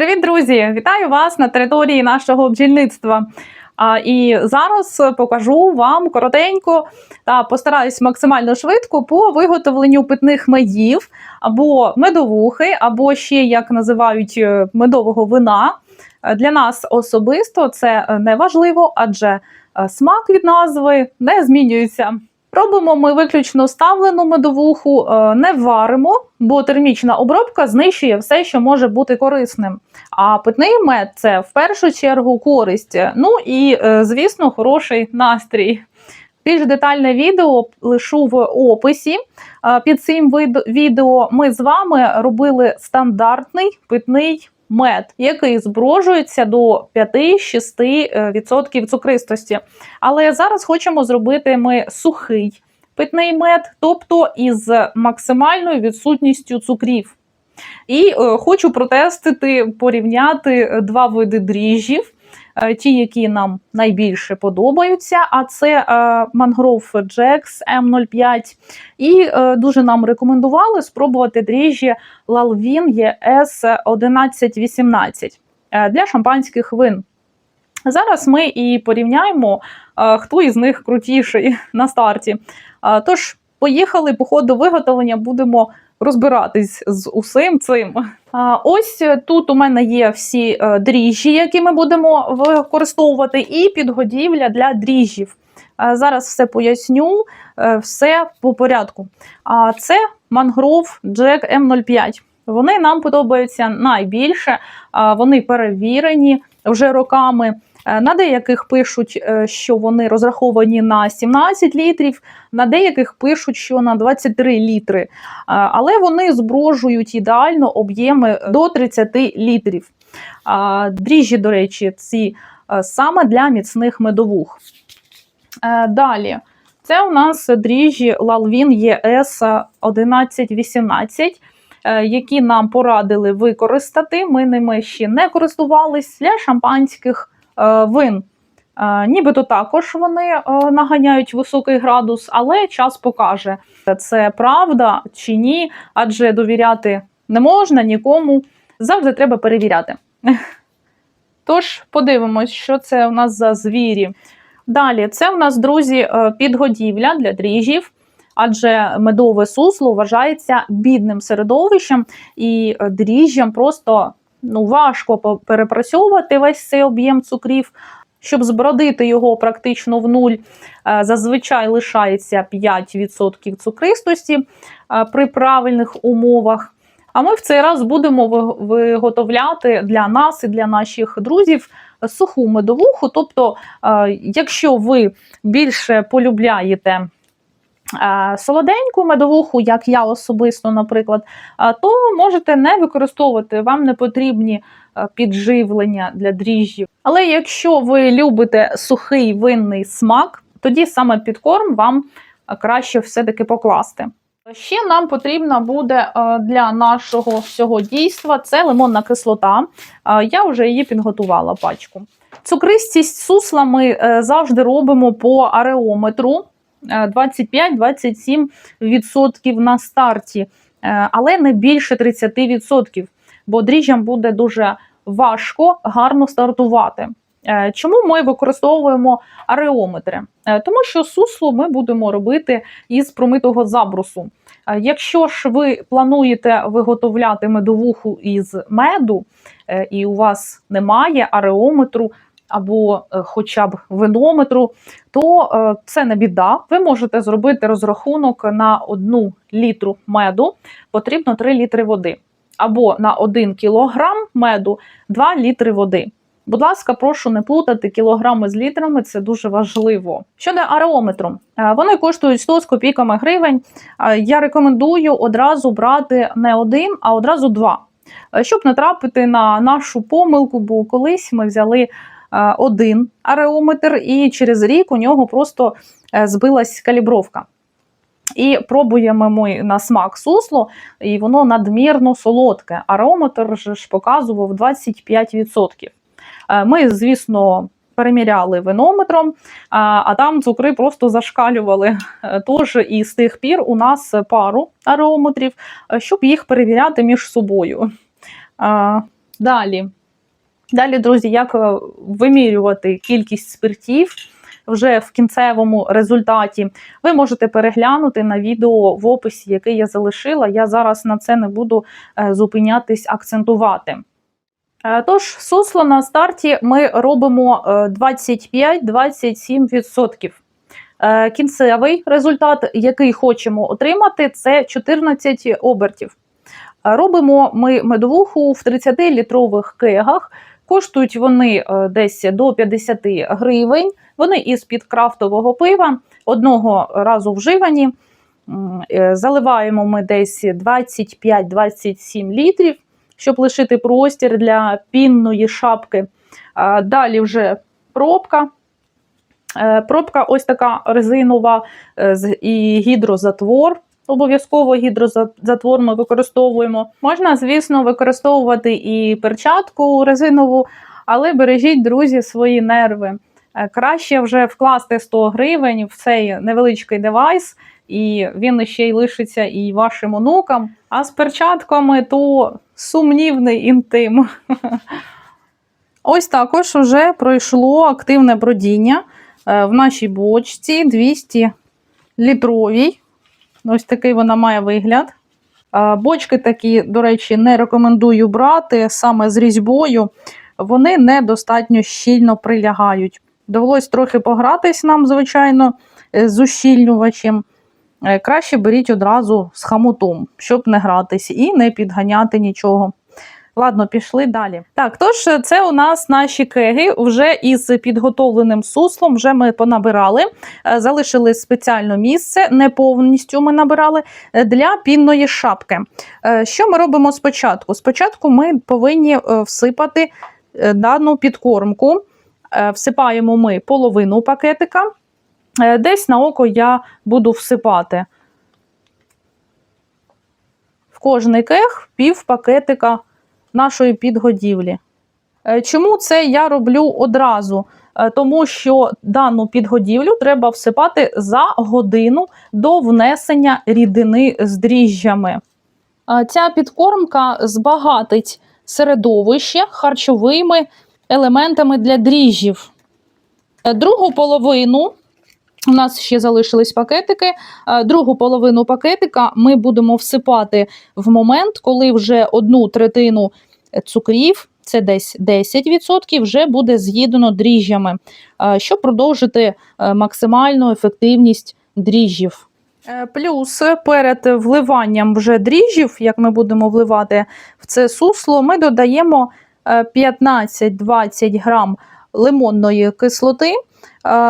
Привіт, друзі! Вітаю вас на території нашого бджільництва. А, і зараз покажу вам коротенько та постараюсь максимально швидко по виготовленню питних медів або медовухи, або ще як називають е, медового вина. Е, Для нас особисто це е, не важливо, адже смак від назви не змінюється. Робимо ми виключно ставлену медовуху, е, не варимо, бо термічна обробка знищує все, що може бути корисним. А питний мед це в першу чергу користь. Ну і, е, звісно, хороший настрій. Більш детальне відео лишу в описі. Е, Під цим відео ми з вами робили стандартний питний мед, який зброжується до 5-6% цукристості. Але зараз хочемо зробити ми сухий питний мед, тобто із максимальною відсутністю цукрів. І е, хочу протестити, порівняти е, два види дріжджів. Е, Ті, які нам найбільше подобаються, а це е, Mangrove Jax M05. І е, дуже нам рекомендували спробувати дріжджі Lalvin ES 1118 е, для шампанських вин. Зараз ми і порівняємо, хто із них крутіший на старті. Тож, поїхали по ходу виготовлення, будемо розбиратись з усім цим. А, Ось е, тут у мене є всі е, дріжджі, які ми будемо використовувати, і підгодівля для дріжджів. Зараз все поясню, е, все по порядку. А це Mangrove Jack M05. Вони нам подобаються найбільше, вони перевірені вже роками. Е, На деяких пишуть, е, що вони розраховані на 17 літрів, на деяких пишуть, що на 23 літри. Е, Але вони зброжують ідеально об'єми до 30 літрів. Дріжджі, до речі, ці саме для міцних медовух. Далі. Це у нас дріжджі Lalvin ES 1118, е, які нам порадили використати. Ми ними ще не користувались для шампанських вин. Е, Нібито також вони е, наганяють високий градус, але час покаже, це правда чи ні, адже довіряти не можна нікому. Завжди треба перевіряти. Тож подивимось, що це у нас за звірі. Далі, це у нас, друзі, е, підгодівля для дріжджів, адже медове сусло вважається бідним середовищем, і е, дріжджам просто ну, важко перепрацьовувати весь цей об'єм цукрів. Щоб збродити його практично в нуль, е, зазвичай лишається 5% цукристості е, при правильних умовах. А ми в цей раз будемо виготовляти для нас і для наших друзів суху медовуху. Тобто, е, якщо ви більше полюбляєте солоденьку медовуху, як я особисто, наприклад, то можете не використовувати, вам не потрібні підживлення для дріжджів. Але якщо ви любите сухий винний смак, тоді саме підкорм вам краще все-таки покласти. Ще нам потрібна буде для нашого всього дійства це лимонна кислота. Я вже її підготувала пачку. Цукристість сусла ми е, завжди робимо по ареометру 25-27% на старті, е, але не більше 30%, бо дріжджам буде дуже важко гарно стартувати. Е, Чому ми використовуємо ареометри? Е, Тому що сусло ми будемо робити із промитого забрусу. Якщо ж ви плануєте виготовляти медовуху із меду, і у вас немає ареометру або е, хоча б винометру, то е, це не біда. Ви можете зробити розрахунок на одну літру меду, потрібно 3 літри води. Або на 1 кілограм меду 2 літри води. Будь ласка, прошу не плутати кілограми з літрами, це дуже важливо. Щодо ареометру, е, вони коштують 100 з копійками гривень. Я рекомендую одразу брати не один, а одразу два, щоб не трапити на нашу помилку, бо колись ми взяли один ареометр, і через рік у нього просто е, збилась калібровка. І пробуємо ми на смак сусло, і воно надмірно солодке. Ареометр ж показував 25%. Е, Ми, звісно, переміряли винометром, а, там цукри просто зашкалювали. Е, Тож і з тих пір у нас пару ареометрів, е, щоб їх перевіряти між собою. Е, Далі. Далі, друзі, як е, вимірювати кількість спиртів вже в кінцевому результаті, ви можете переглянути на відео в описі, яке я залишила. Я зараз на це не буду е, зупинятись, акцентувати. Е, Тож, сусло на старті ми робимо е, 25-27%. Е, Кінцевий результат, який хочемо отримати, це 14 обертів. Робимо ми медовуху в 30-літрових кегах. Коштують вони е, десь до 50 гривень. Вони із-під крафтового пива одного разу вживані. Е, Заливаємо ми десь 25-27 літрів, щоб лишити простір для пінної шапки. Далі вже пробка. Е, Пробка ось така резинова е, і гідрозатвор. Обов'язково гідрозатвор ми використовуємо. Можна, звісно, використовувати і перчатку резинову, але бережіть, друзі, свої нерви. Е, Краще вже вкласти 100 гривень в цей невеличкий девайс, і він ще й лишиться і вашим онукам. А з перчатками то сумнівний інтим. Ось також вже пройшло активне бродіння е, в нашій бочці 200 літровій. Ось такий вона має вигляд. Бочки такі, до речі, не рекомендую брати саме з різьбою. Вони недостатньо щільно прилягають. Довелось трохи погратись нам, звичайно, е, з ущільнювачем. Е, Краще беріть одразу з хамутом, щоб не гратись і не підганяти нічого. Ладно, пішли далі. Так, тож е, це у нас наші кеги вже із підготовленим суслом. Вже ми понабирали, Е, залишили спеціальне місце, не повністю ми набирали е, для пінної шапки. Що ми робимо спочатку? Спочатку ми повинні всипати дану підкормку. Всипаємо ми половину пакетика. Десь на око я буду всипати в кожний кег пів пакетика нашої підгодівлі. Е, Чому це я роблю одразу? Е, Тому що дану підгодівлю треба всипати за годину до внесення рідини з дріжджами. Е, Ця підкормка збагатить середовище харчовими елементами для дріжджів. Другу половину у нас ще залишились пакетики. Е, Другу половину пакетика ми будемо всипати в момент, коли вже одну третину цукрів, це десь 10%, вже буде з'їдено дріжджами, е, щоб продовжити е, максимальну ефективність дріжджів. Плюс перед вливанням вже дріжджів, як ми будемо вливати в це сусло, ми додаємо е, 15-20 грам лимонної кислоти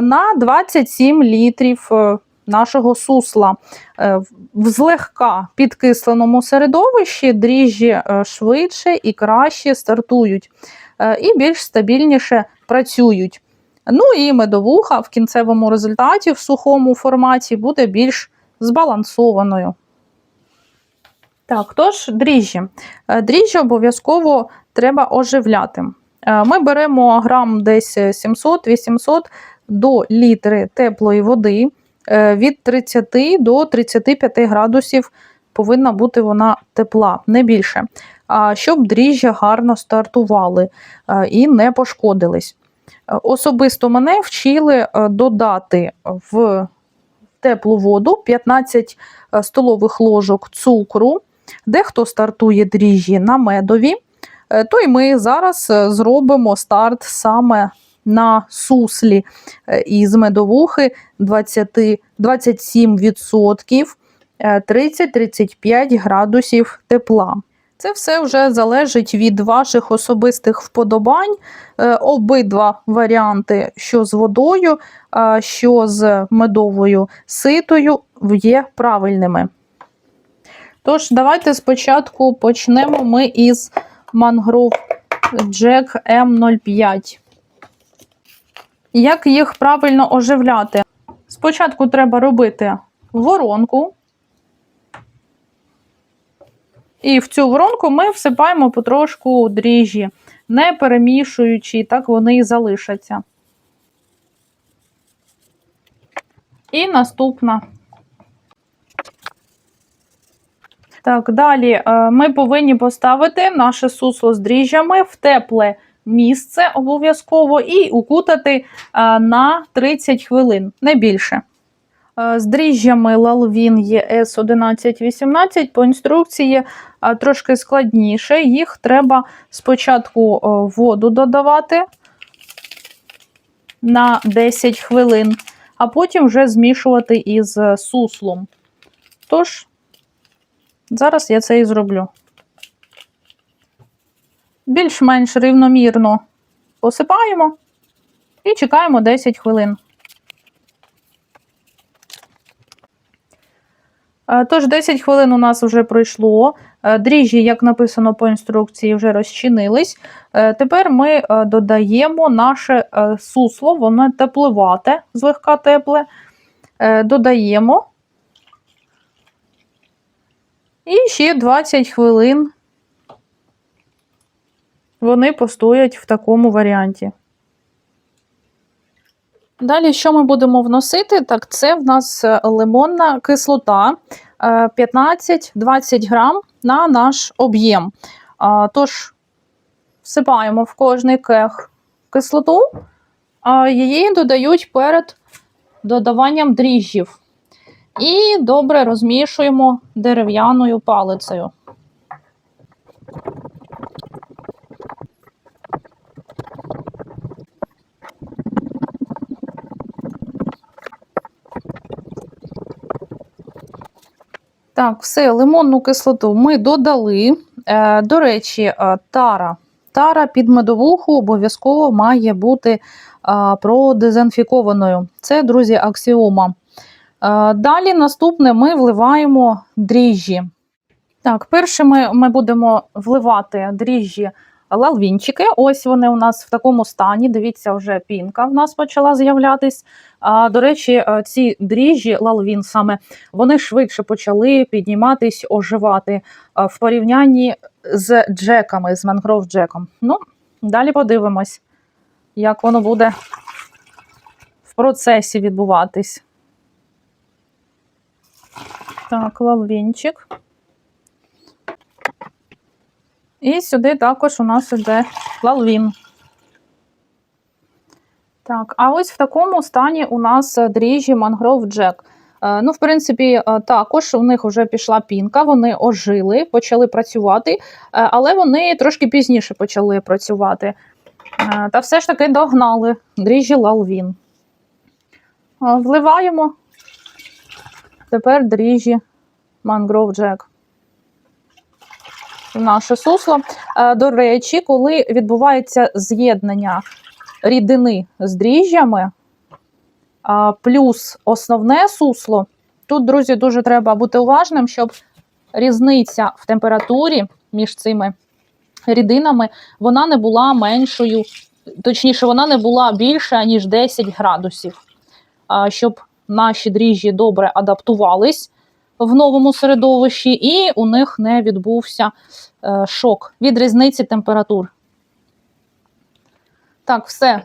на 27 літрів е, нашого сусла. Е, в- злегка підкисленому середовищі дріжджі е, швидше і краще стартують е, і більш стабільніше працюють. Ну і медовуха в кінцевому результаті в сухому форматі буде більш збалансованою. Так, тож дріжджі. Е, Дріжджі обов'язково треба оживляти. Е, Ми беремо грам десь 700-800 до літри теплої води. Е, Від 30 до 35 градусів повинна бути вона тепла, не більше. А щоб дріжджі гарно стартували е, і не пошкодились. Е, Особисто мене вчили додати в теплу воду 15 е, столових ложок цукру. Дехто стартує дріжджі на медові, то й ми зараз зробимо старт саме на суслі е, із медовухи 20, 27%, е, 30-35 градусів тепла. Це все вже залежить від ваших особистих вподобань. Е, Обидва варіанти, що з водою, що з медовою ситою, є правильними. Тож, давайте спочатку почнемо ми із Mangrove Jack M05. Як їх правильно оживляти? Спочатку треба робити воронку. І в цю воронку ми всипаємо потрошку дріжджі, не перемішуючи, так вони і залишаться. І наступна. Так, далі е, ми повинні поставити наше сусло з дріжджами в тепле місце обов'язково і укутати на 30 хвилин, не більше. Е, З дріжджами Lalvin ЄС 1118 по інструкції е, трошки складніше. Їх треба спочатку е, воду додавати на 10 хвилин, а потім вже змішувати із суслом. Тож, зараз я це і зроблю. Більш-менш рівномірно посипаємо і чекаємо 10 хвилин. Е, Тож 10 хвилин у нас вже пройшло. Е, Дріжджі, як написано по інструкції, вже розчинились. Е, Тепер ми додаємо наше сусло, воно тепловате, злегка тепле. Додаємо. І ще 20 хвилин вони постоять в такому варіанті. Далі, що ми будемо вносити? Так, це в нас е, лимонна кислота е, 15-20 грам на наш об'єм. Тож, всипаємо в кожний кех кислоту, а її додають перед додаванням дріжджів. І добре розмішуємо дерев'яною палицею. Так, все, лимонну кислоту ми додали. Е, до речі, е, тара. Тара під медовуху обов'язково має бути е, продезінфікованою. Це, друзі, аксіома. Далі наступне ми вливаємо дріжджі. Так, перше ми, ми будемо вливати дріжджі лалвінчики. Ось вони у нас в такому стані. Дивіться, вже пінка в нас почала з'являтись. До речі, е, ці дріжджі лалвін саме вони швидше почали підніматись, оживати е, в порівнянні з джеками, з мангров джеком. Ну, далі подивимось, як воно буде в процесі відбуватись. Так, лалвінчик. І сюди також у нас іде лалвін. Так, а ось в такому стані у нас е, дріжджі мангров джек. Е, Ну, в принципі, е, також у них вже пішла пінка, вони ожили, почали працювати, але вони трошки пізніше почали працювати. Та все ж таки догнали дріжджі лалвін. Вливаємо тепер дріжджі мангров джек наше сусло. Е, До речі, коли відбувається з'єднання рідини з дріжджами, а, плюс основне сусло, тут, друзі, дуже треба бути уважним, щоб різниця в температурі між цими рідинами вона не була меншою, точніше, вона не була більша, ніж 10 градусів. Щоб наші дріжджі добре адаптувались в новому середовищі, і у них не відбувся е, шок від різниці температур. Так, все.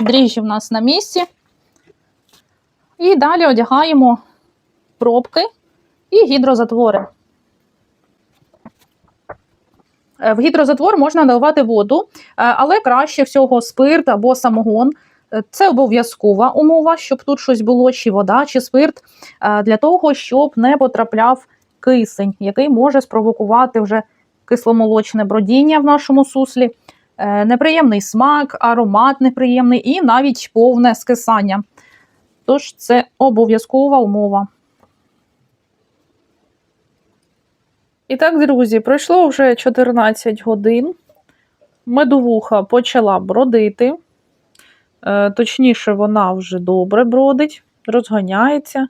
Дріжджі в нас на місці. І далі одягаємо пробки і гідрозатвори. Е, В гідрозатвор можна наливати воду, е, але краще всього спирт або самогон. Е, Це обов'язкова умова, щоб тут щось було, чи вода, чи спирт, е, для того, щоб не потрапляв кисень, який може спровокувати вже кисломолочне бродіння в нашому суслі, е, неприємний смак, аромат неприємний і навіть повне скисання. Тож це обов'язкова умова. І так, друзі, пройшло вже 14 годин. Медовуха почала бродити. Е, точніше, вона вже добре бродить, розганяється.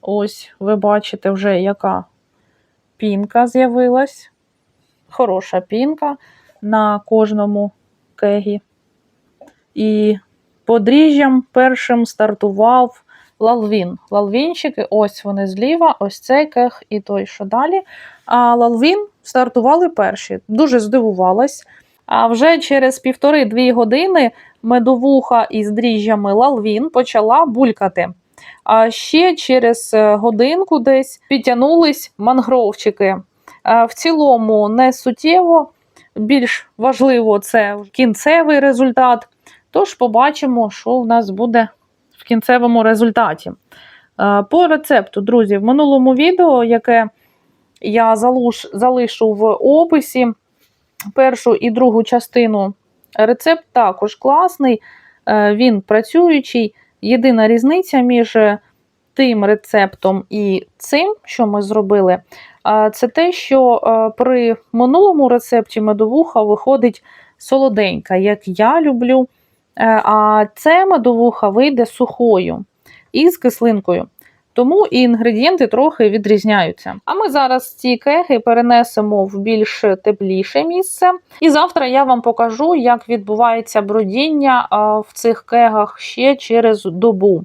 Ось, ви бачите, вже яка пінка з'явилась. Хороша пінка на кожному кегі. І подріжжям першим стартував лалвін. Лалвінчики, ось вони зліва, ось цей кег і той, що далі. А лалвін стартували перші. Дуже здивувалась. А вже через півтори-дві години медовуха із дріжджами лалвін почала булькати. А ще через е, годинку десь підтягнулись мангровчики. Е, В цілому не суттєво, більш важливо це кінцевий результат. Тож побачимо, що в нас буде в кінцевому результаті. Е, По рецепту, друзі, в минулому відео, яке я залишу в описі, першу і другу частину рецепт також класний, е, він працюючий. Єдина різниця між тим рецептом і цим, що ми зробили, це те, що е, при минулому рецепті медовуха виходить солоденька, як я люблю. Е, А це медовуха вийде сухою і з кислинкою. Тому і інгредієнти трохи відрізняються. А ми зараз ці кеги перенесемо в більш тепліше місце. І завтра я вам покажу, як відбувається бродіння в цих кегах ще через добу.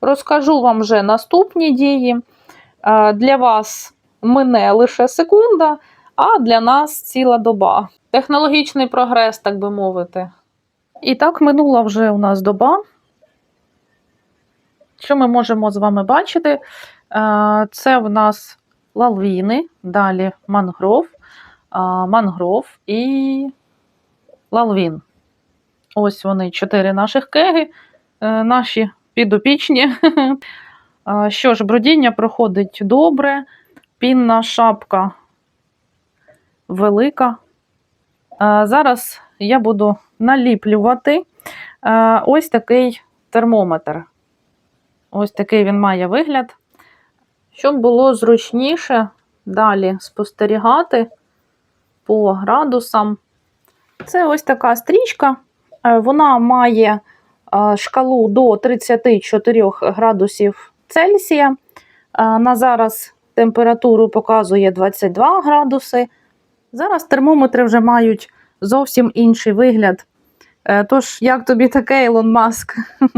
Розкажу вам вже наступні дії. Для вас мине лише секунда, а для нас ціла доба. Технологічний прогрес, так би мовити. І так минула вже у нас доба. Що ми можемо з вами бачити? Е, Це в нас лалвіни, далі мангров, е, мангров і лалвін. Ось вони, чотири наших кеги, е, наші підопічні. Що ж, бродіння проходить добре, пінна шапка велика. Зараз я буду наліплювати ось такий термометр. Ось такий він має вигляд. Щоб було зручніше далі спостерігати по градусам. Це ось така стрічка. Е, Вона має е, шкалу до 34 градусів Цельсія. Е, На зараз температуру показує 22 градуси. Зараз термометри вже мають зовсім інший вигляд. Тож, як тобі таке, Ілон Маск?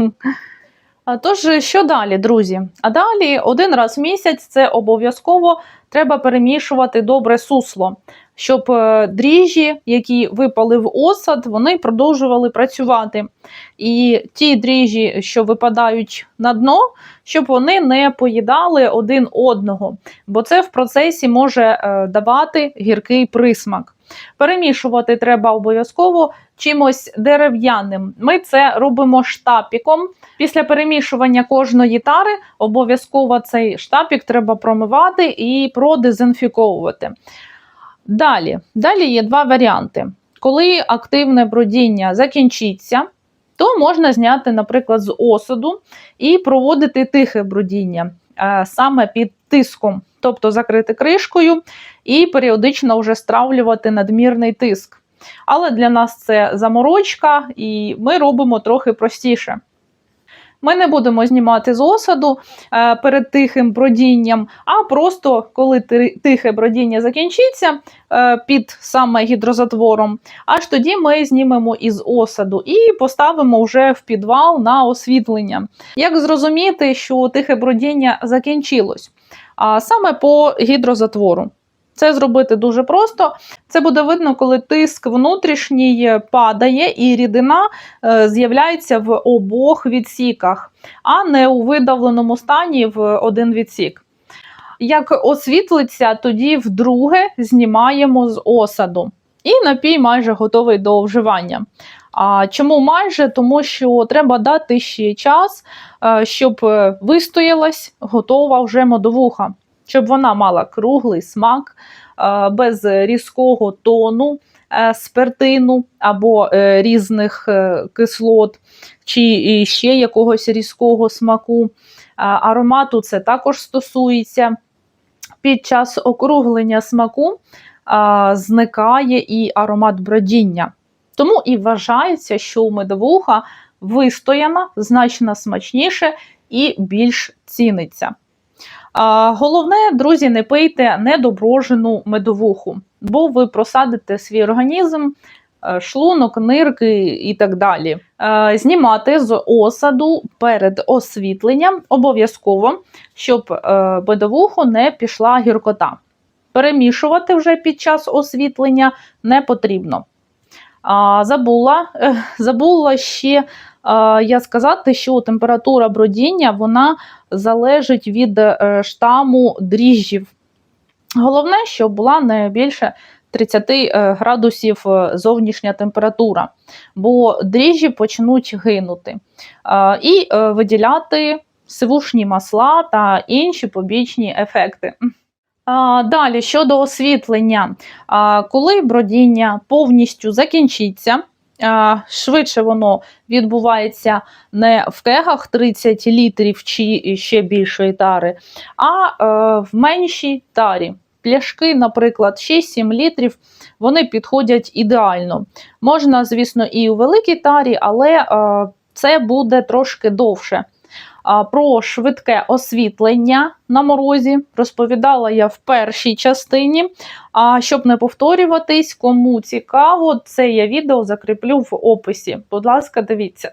Тож, що далі, друзі? А далі один раз в місяць це обов'язково треба перемішувати добре сусло, щоб е, дріжджі, які випали в осад, вони продовжували працювати. І ті дріжджі, що випадають на дно, щоб вони не поїдали один одного, бо це в процесі може е, давати гіркий присмак. Перемішувати треба обов'язково чимось дерев'яним. Ми це робимо штапіком. Після перемішування кожної тари обов'язково цей штапік треба промивати і продезінфіковувати. Далі, далі є два варіанти. Коли активне бродіння закінчиться, то можна зняти, наприклад, з осаду і проводити тихе бродіння е, саме під тиском, тобто закрити кришкою і періодично вже стравлювати надмірний тиск. Але для нас це заморочка, і ми робимо трохи простіше. Ми не будемо знімати з осаду е, перед тихим бродінням, а просто коли тихе бродіння закінчиться е, під саме гідрозатвором, аж тоді ми знімемо із осаду і поставимо вже в підвал на освітлення. Як зрозуміти, що тихе бродіння закінчилось? А саме по гідрозатвору. Це зробити дуже просто. Це буде видно, коли тиск внутрішній падає і рідина е, з'являється в обох відсіках, а не у видавленому стані в один відсік. Як освітлиться, тоді вдруге знімаємо з осаду. І напій майже готовий до вживання. А чому майже? Тому що треба дати ще час, е, щоб е, вистоялась готова вже медовуха, щоб вона мала круглий смак, е, без різкого тону, е, спиртину або е, різних кислот, чи ще якогось різкого смаку. Аромату це також стосується. Під час округлення смаку а, зникає і аромат бродіння. Тому і вважається, що медовуха вистояна, значно смачніше і більш ціниться. Головне, друзі, не пийте недоброжену медовуху, бо ви просадите свій організм, е, шлунок, нирки і так далі. Е, Знімати з осаду перед освітленням обов'язково, щоб е, медовуху не пішла гіркота. Перемішувати вже під час освітлення не потрібно. Забула, забула ще я сказати, що температура бродіння вона залежить від е, штаму дріжджів. Головне, щоб була не більше 30 е, градусів е, зовнішня температура, бо дріжджі почнуть гинути і виділяти сивушні масла та інші побічні ефекти. Далі щодо освітлення, коли бродіння повністю закінчиться, швидше воно відбувається не в кегах 30 літрів чи ще більшої тари, а е, в меншій тарі. Пляшки, наприклад, 6-7 літрів, вони підходять ідеально. Можна, звісно, і у великій тарі, але е, це буде трошки довше. Про швидке освітлення на морозі розповідала я в першій частині. А щоб не повторюватись, кому цікаво, це я відео закріплю в описі. Будь ласка, дивіться.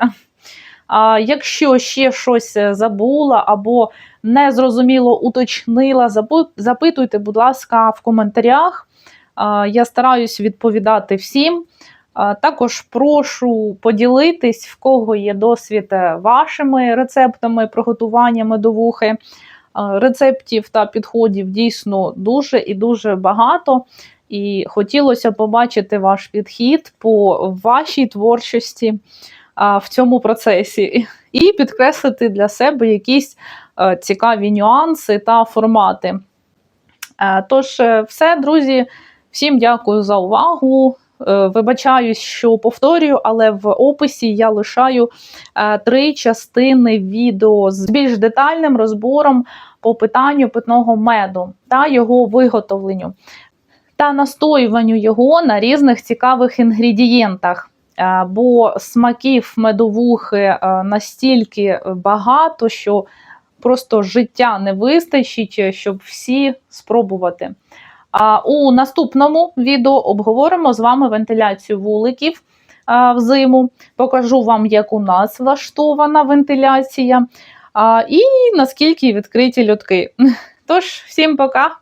А Якщо ще щось забула або незрозуміло уточнила, запитуйте, будь ласка, в коментарях. Я стараюсь відповідати всім. Також прошу поділитись, в кого є досвід е, вашими рецептами приготування медовухи. Рецептів та підходів дійсно дуже і дуже багато. І хотілося побачити ваш підхід по вашій творчості в цьому процесі, і підкреслити для себе якісь е, цікаві нюанси та формати. Е, Тож, е, все, друзі, всім дякую за увагу. Е, Вибачаюсь, що повторюю, але в описі я лишаю е, три частини відео з більш детальним розбором по питанню питного меду та його виготовленню та настоюванню його на різних цікавих інгредієнтах. Е, Бо смаків медовухи настільки багато, що просто життя не вистачить, щоб всі спробувати. А у наступному відео обговоримо з вами вентиляцію вуликів взиму. Покажу вам, як у нас влаштована вентиляція, і наскільки відкриті льотки. Тож, всім пока!